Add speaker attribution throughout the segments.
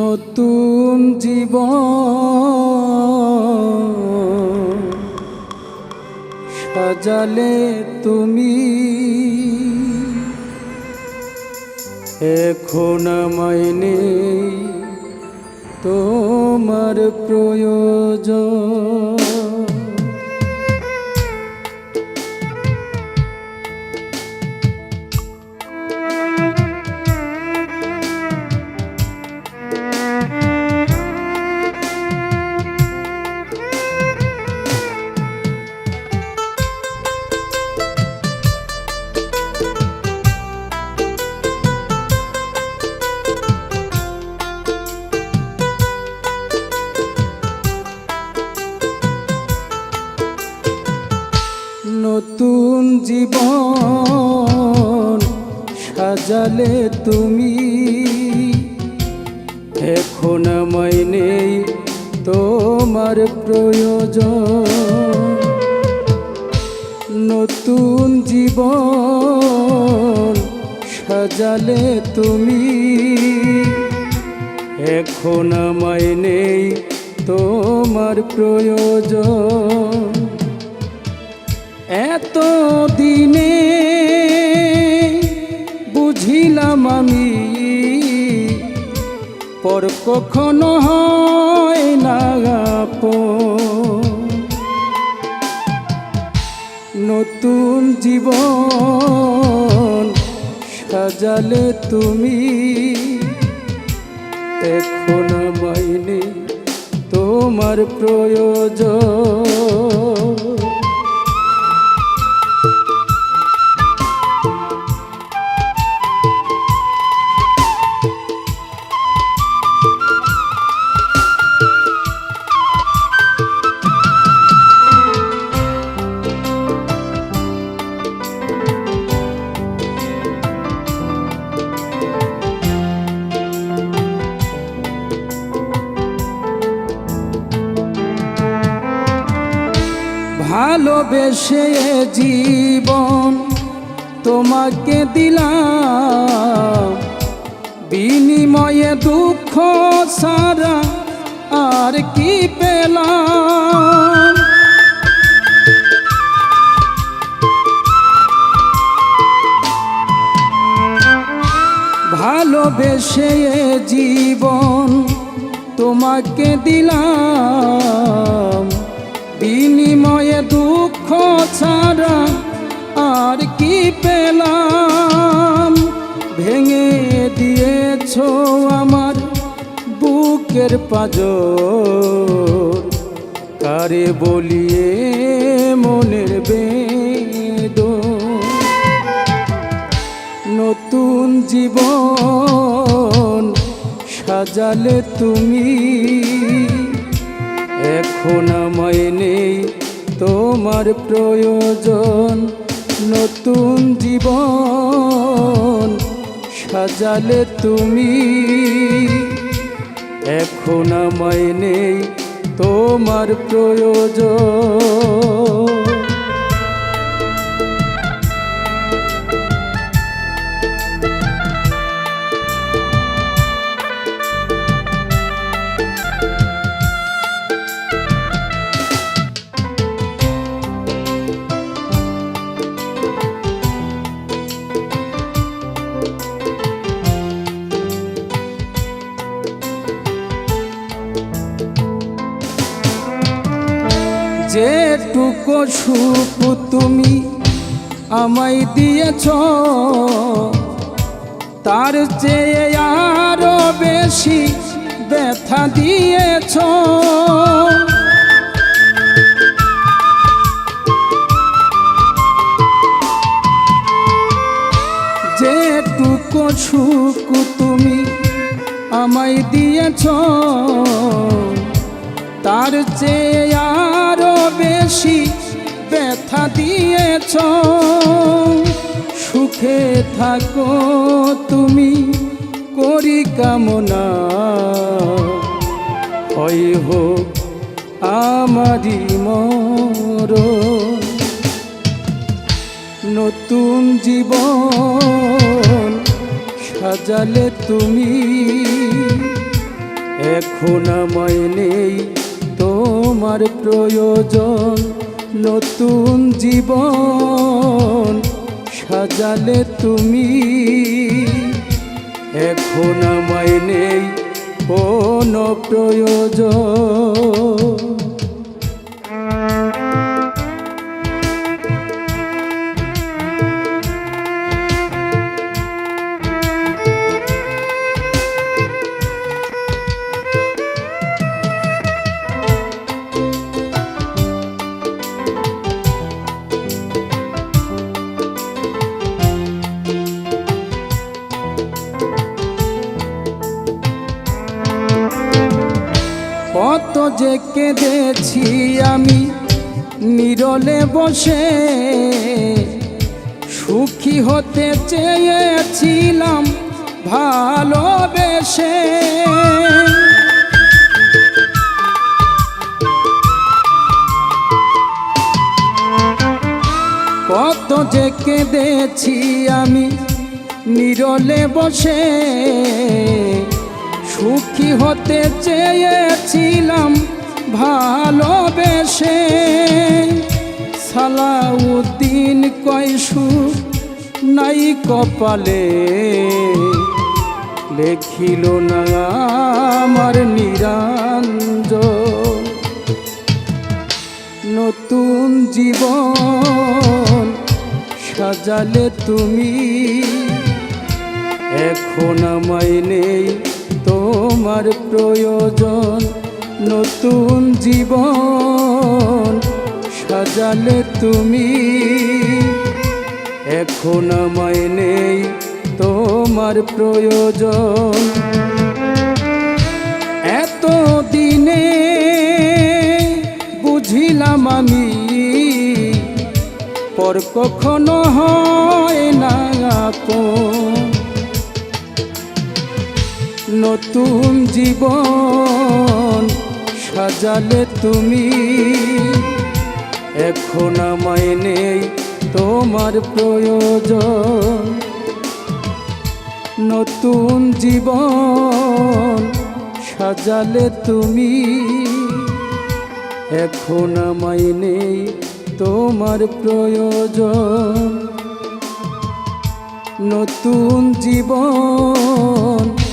Speaker 1: নতুন জীব সাজালে তুমি। এখন মাইনে তোমার প্রয়োজন। নতুন জীবন সাজালে তুমি। এখন আমায় নেই তোমার প্রয়োজন। নতুন জীবন সাজালে তুমি। এখন আমায় নেই তোমার প্রয়োজন। এত দিনে বুঝিলাম আমি, পর কখনো হয় না। নতুন জীবন সাজালে তুমি, এখন মাইনে তোমার প্রয়োজন ভালোবেসে এ জীবন তোমাকে দিলাম। বিনিময়ে দুঃখ সারা আর কি পেলাম? ভালোবেসে জীবন তোমাকে দিলাম। বিনিময়ে দুঃখ ছাড়া আর কি পেলাম? ভেঙে দিয়েছ আমার বুকের পাজর। কারে বলিয়ে মনের বেদন নতুন জীবন সাজালে তুমি। এখন আমায় নেই তোমার প্রয়োজন নতুন জীবন সাজালে তুমি। এখন আমায় নেই তোমার প্রয়োজন। যেটুকু সুখ তুমি আমায় দিয়েছ, তার চেয়ে আরও বেশি ব্যথা দিয়েছ। যেটুকু সুখ তুমি আমায় দিয়েছ, তার চেয়ে বেশি ব্যথা দিয়েছ। সুখে থাকো তুমি, করি কামনা। হয় হোক আমারই মর। নতুন জীবন সাজালে তুমি, এখন আমায় নেই তোমার প্রয়োজন নতুন জীবন সাজালে তুমি। এখন আমায় নেই কোনো প্রয়োজন। যে কেঁদেছি আমি, নিরলে বসে সুখী হতে চেয়েছিলাম ভালোবেসে। কত যে কেঁদেছি আমি, নিরলে বসে সুখী হতে চেয়েছিলাম ভালোবেসে। সালাউদ্দিন কয়সু নাই কপালে। লেখিল না আমার নিরঞ্জ নতুন জীবন সাজালে তুমি এখন আমায় নেই তোমার প্রয়োজন, নতুন জীবন সাজালে তুমি। এখন আমায় নেই তোমার প্রয়োজন। এত দিনে বুঝিলাম আমি, পর কখনো হয় না আপন। নতুন জীবন সাজালে তুমি। এখন আমায় নেই তোমার প্রয়োজন। নতুন জীবন সাজালে তুমি। এখন আমায় নেই তোমার প্রয়োজন। নতুন জীবন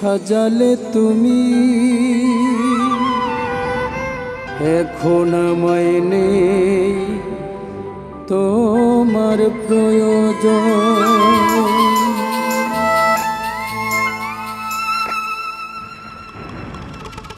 Speaker 1: সাজালে তুমি। এখন আমায় নেই তোমার প্রয়োজন।